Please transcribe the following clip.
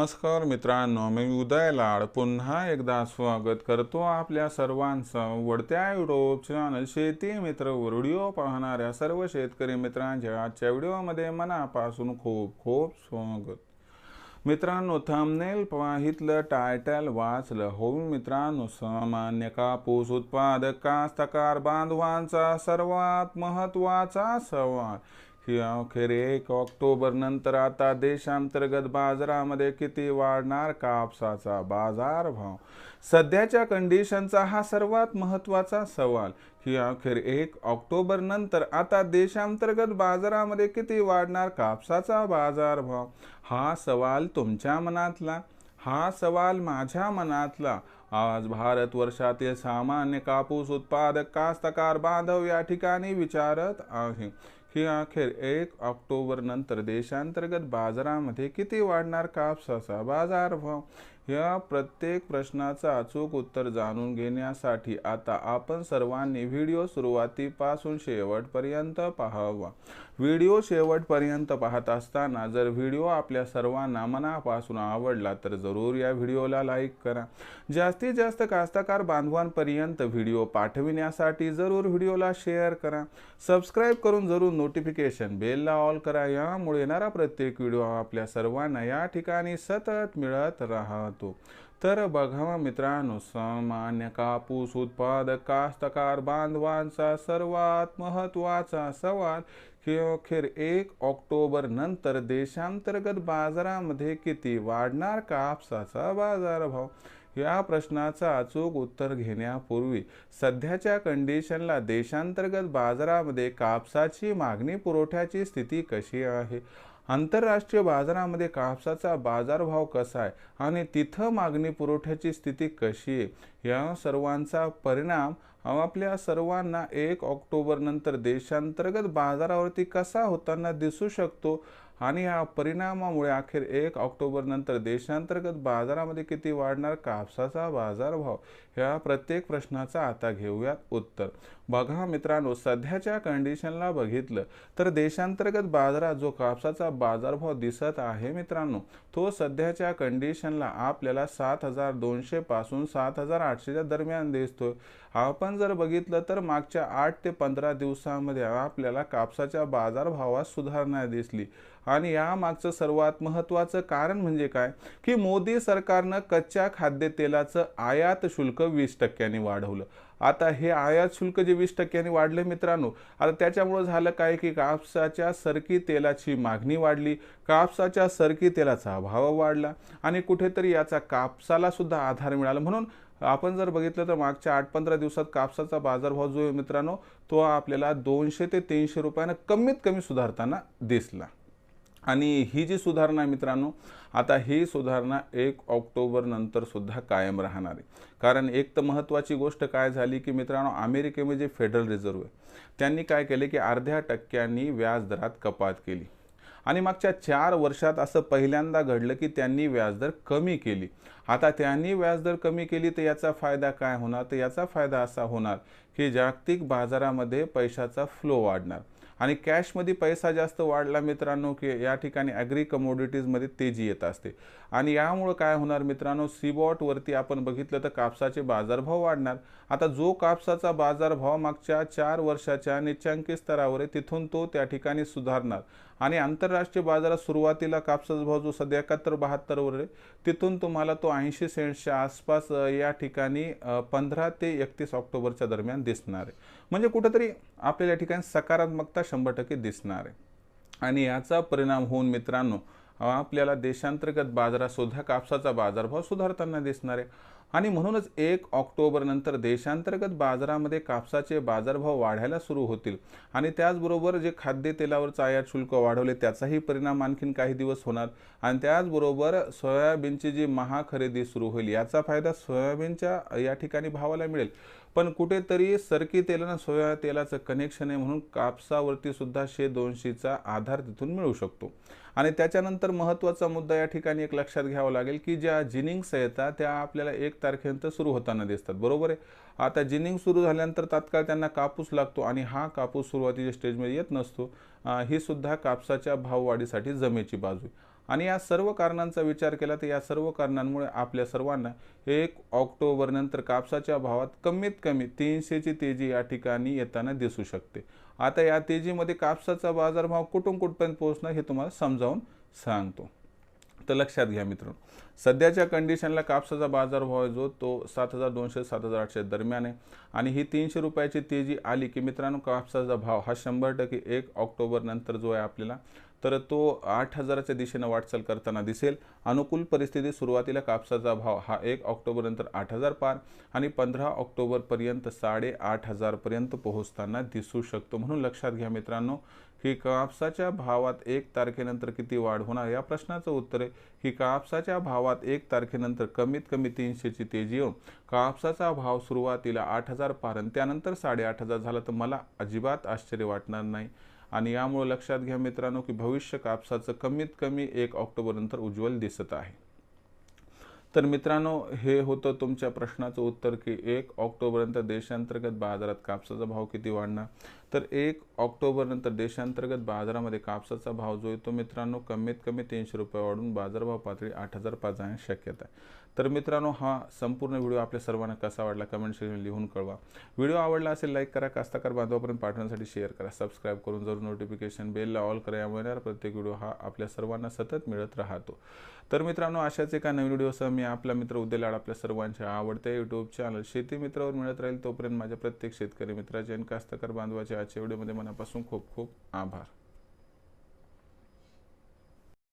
नमस्कार मित्रांनो मी उदय लाड. पुन्हा एकदा स्वागत करतो आपल्या सर्वांचं. वडत्या युट्यूब चॅनल शेती मित्र व्हिडिओ पाहणाऱ्या सर्व शेतकरी मित्रांच्या आजच्या व्हिडिओमध्ये मनापासून खूप खूप स्वागत. मित्रांनो थंबनेल पाहितलं टायटल वाचलं. हो मित्रांनो सामान्य कापूस उत्पादक कास्तकार बांधवांचा सर्वात महत्त्वाचा सवाल. अखेर एक ऑक्टोबर नंतर आता देशांतर्गत बाजारामध्ये किती वाढणार कापसाचा बाजारभाव सध्याच्या कंडिशनचा हा सर्वात महत्त्वाचा सवाल. की अखेर एक ऑक्टोबर नंतर आता देशांतर्गत बाजारामध्ये किती वाढणार कापसाचा बाजारभाव हा सवाल तुमच्या मनातला. हा सवाल माझ्या मनातला. आज भारतवर्षातील सामान्य कापूस उत्पादक कास्तकार बांधव या ठिकाणी विचारत आहे. ही अखेर एक ऑक्टोबर नंतर देशांतर्गत बाजारामध्ये किती वाढणार कापसाचा बाजारभाव? या प्रत्येक प्रश्नाचं अचूक उत्तर जाणून घेण्यासाठी आता आपण सर्वांनी व्हिडिओ सुरुवातीपासून शेवटपर्यंत पाहावा. व्हिडिओ शेवटपर्यंत पाहत असताना जर व्हिडिओ आपल्या सर्वांना मनापासून आवडला तर जरूर या व्हिडिओला लाईक करा. जास्तीत जास्त कास्तकार बांधवांपर्यंत व्हिडिओ पाठविण्यासाठी जरूर व्हिडिओला शेअर करा. सबस्क्राईब करून जरूर नोटिफिकेशन बेलला ऑल करा. यामुळे येणारा प्रत्येक व्हिडिओ आपल्या सर्वांना या ठिकाणी सतत मिळत राहतो तर बघा मित्रांनो सामान्य कापूस उत्पादक कास्तकार बांधवांचा सर्वात महत्त्वाचा सवाल की अखेर एक ऑक्टोबर नंतर देशांतर्गत बाजारामध्ये किती वाढणार कापसाचा बाजारभाव? या प्रश्नाचं अचूक उत्तर घेण्यापूर्वी सध्याच्या कंडिशनला देशांतर्गत बाजारामध्ये कापसाची मागणी पुरवठ्याची स्थिती कशी आहे? आंतरराष्ट्रीय बाजारामध्ये कापसाचा बाजारभाव कसा आहे आणि तिथं मागणी पुरवठ्याची स्थिती कशी आहे या सर्वांचा परिणाम आपल्या सर्वांना एक ऑक्टोबर नंतर देशांतर्गत बाजारावरती कसा होताना दिसू शकतो आणि या परिणामामुळे अखेर एक ऑक्टोबरनंतर देशांतर्गत बाजारामध्ये किती वाढणार कापसाचा बाजारभाव ह्या प्रत्येक प्रश्नाचा आता घेऊयात उत्तर. बघा मित्रांनो सध्याच्या कंडिशनला बघितलं तर देशांतर्गत बाजारात जो कापसाचा बाजारभाव दिसत आहे मित्रांनो तो सध्याच्या कंडिशनला आपल्याला सात हजार दोनशे पासून सात हजार आठशेच्या दरम्यान दिसतोय. आपण जर बघितलं तर मागच्या आठ ते पंधरा दिवसामध्ये आपल्याला कापसाच्या बाजारभावात सुधारणा दिसली. आणि यामागचं सर्वात महत्त्वाचं कारण म्हणजे काय? की मोदी सरकारनं कच्च्या खाद्यतेलाचं आयात शुल्क वीस टक्क्यांनी वाढवलं. आता हे आयात शुल्क जे वीस टक्क्यांनी वाढले मित्रांनो आता त्याच्यामुळं झालं काय की कापसाच्या सरकी तेलाची मागणी वाढली कापसाच्या सरकी तेलाचा अभाव वाढला आणि कुठेतरी याचा कापसाला सुद्धा आधार मिळाला. म्हणून आपण जर बघितलं तर मागच्या आठ पंधरा दिवसात कापसाचा बाजारभाव जो आहे मित्रांनो तो आपल्याला दोनशे ते तीनशे रुपयानं कमीत कमी सुधारताना दिसला. आणि ही जी सुधारणा आहे मित्रांनो आता ही सुधारणा एक ऑक्टोबर नंतर सुद्धा कायम राहणार आहे. कारण एक तर महत्त्वाची गोष्ट काय झाली की मित्रांनो अमेरिकेमध्ये फेडरल रिझर्व्ह आहे त्यांनी काय केले की अर्ध्या टक्क्यांनी व्याजदरात कपात केली. आणि मागच्या चार वर्षात असं पहिल्यांदा घडलं की त्यांनी व्याजदर कमी केली. आता त्यांनी व्याजदर कमी केली तर याचा फायदा काय होणार? तर याचा फायदा असा होणार की जागतिक बाजारामध्ये पैशाचा फ्लो वाढणार. आणि कॅशमध्ये पैसा जास्त वाढला मित्रांनो की या ठिकाणी ॲग्री कमोडिटीजमध्ये तेजी येत असते. आणि यामुळं काय होणार मित्रांनो सीबॉटवरती आपण बघितलं तर कापसाचे बाजारभाव वाढणार. आता जो कापसाचा बाजारभाव मागच्या चार वर्षाच्या निच्चांकी स्तरावर आहे तिथून तो त्या ठिकाणी सुधारणार. आणि आंतरराष्ट्रीय बाजारात सुरुवातीला कापसाचा भाव जो सध्या एकाहत्तर बहात्तरवर आहे तिथून तुम्हाला तो ऐंशी सेंट्सच्या आसपास या ठिकाणी पंधरा ते एकतीस ऑक्टोबरच्या दरम्यान दिसणार आहे. म्हणजे कुठंतरी आपल्याला या ठिकाणी सकारात्मकता शंभर टक्के दिसणार आहे. आणि याचा परिणाम होऊन मित्रांनो आपल्याला देशांतर्गत बाजारात सुद्धा कापसाचा बाजारभाव सुधारताना दिसणार आहे. आणि म्हणूनच एक ऑक्टोबरनंतर देशांतर्गत बाजारामध्ये कापसाचे बाजारभाव वाढायला सुरू होतील. आणि त्याचबरोबर जे खाद्यतेलावरचं आयात शुल्क वाढवले त्याचाही परिणाम आणखीन काही दिवस होणार. आणि त्याचबरोबर सोयाबीनची जी महाखरेदी सुरू होईल याचा फायदा सोयाबीनच्या या ठिकाणी भावाला मिळेल. पण कुठेतरी सरकी तेलानं सोया तेलाचं कनेक्शन आहे म्हणून कापसावरती सुद्धा शे दोनशेचा आधार तिथून मिळू शकतो. आणि त्याच्यानंतर महत्त्वाचा मुद्दा या ठिकाणी एक लक्षात घ्यावा लागेल की ज्या जिनिंग्स येतात त्या आपल्याला एक तारखेनंतर सुरू होताना दिसतात. बरोबर आहे? आता जिनिंग सुरू झाल्यानंतर तात्काळ त्यांना कापूस लागतो आणि हा कापूस सुरुवातीच्या स्टेजमध्ये येत नसतो. ही सुद्धा कापसाच्या भाववाढीसाठी जमेची बाजू आहे. आणि या सर्व कारणांचा विचार केला तर या सर्व कारणांमुळे आपल्या सर्वांना एक ऑक्टोबरनंतर कापसाच्या भावात कमीत कमी तीनशेची तेजी या ठिकाणी येताना दिसू शकते. आता या तेजीमध्ये कापसाचा बाजारभाव कुठून कुठपर्यंत पोहोचणार हे तुम्हाला समजावून सांगतो. तर लक्षात घ्या मित्रांनो सध्याच्या कंडिशनला कापसाचा बाजारभाव आहे जो तो सात हजार दोनशे सात हजार आठशे दरम्यान आहे. आणि ही तीनशे रुपयाची तेजी आली की मित्रांनो कापसाचा भाव हा शंभर टक्के एक ऑक्टोबरनंतर जो आहे आपल्याला तर तो आठ हजाराच्या दिशेनं वाटचाल करताना दिसेल. अनुकूल परिस्थिती सुरुवातीला कापसाचा भाव हा एक ऑक्टोबरनंतर आठ हजार पार आणि पंधरा ऑक्टोबरपर्यंत साडे आठ हजारपर्यंत पोहोचताना दिसू शकतो. म्हणून लक्षात घ्या मित्रांनो की कापसाच्या भावात एक तारखेनंतर किती वाढ होणार या प्रश्नाचं उत्तर आहे की कापसाच्या भावात एक तारखेनंतर कमीत कमी तीनशेची तेजी येऊन कापसाचा भाव सुरुवातीला आठ हजार पार आणि त्यानंतर साडेआठ हजार झाला तर मला अजिबात आश्चर्य वाटणार नाही. आणि यामुळे लक्षात घ्या मित्रांनो की भविष्य कापसाचं कमीत कमी एक ऑक्टोबरनंतर उज्ज्वल दिसत आहे. तर मित्रांनो हे होतं तुमच्या प्रश्नाचं उत्तर की एक ऑक्टोबरनंतर देशांतर्गत बाजारात कापसाचा भाव किती वाढणार? तर एक ऑक्टोबरनंतर देशांतर्गत बाजारामध्ये कापसाचा भाव जो आहे तो मित्रांनो कमीत कमी तीनशे रुपये वाढून बाजारभाव पातळी आठ हजार पाच जाण्याची शक्यता आहे. तर मित्रांनो हा संपूर्ण व्हिडिओ आपल्या सर्वांना कसा वाटला कमेंट सेक्शन लिहून कळवा. व्हिडिओ आवडला असेल लाईक करा. कास्ताकार बांधवापर्यंत पाठवण्यासाठी शेअर करा. सबस्क्राईब करून जरूर नोटिफिकेशन बेलला ऑल करा. यामुळे प्रत्येक व्हिडिओ हा आपल्या सर्वांना सतत मिळत राहतो. तर मित्रांनो अशाच एका नवीन व्हिडिओसह मी आपला मित्र उद्या लाड आपल्या सर्वांच्या आवडत्या यूट्यूब चॅनल शेती मित्रावर मिळत राहील. तोपर्यंत माझ्या प्रत्येक शेतकरी मित्राचे आणि कास्तकार बांधवाचे आजच्या व्हिडिओमध्ये मनापासून खूप खूप आभार.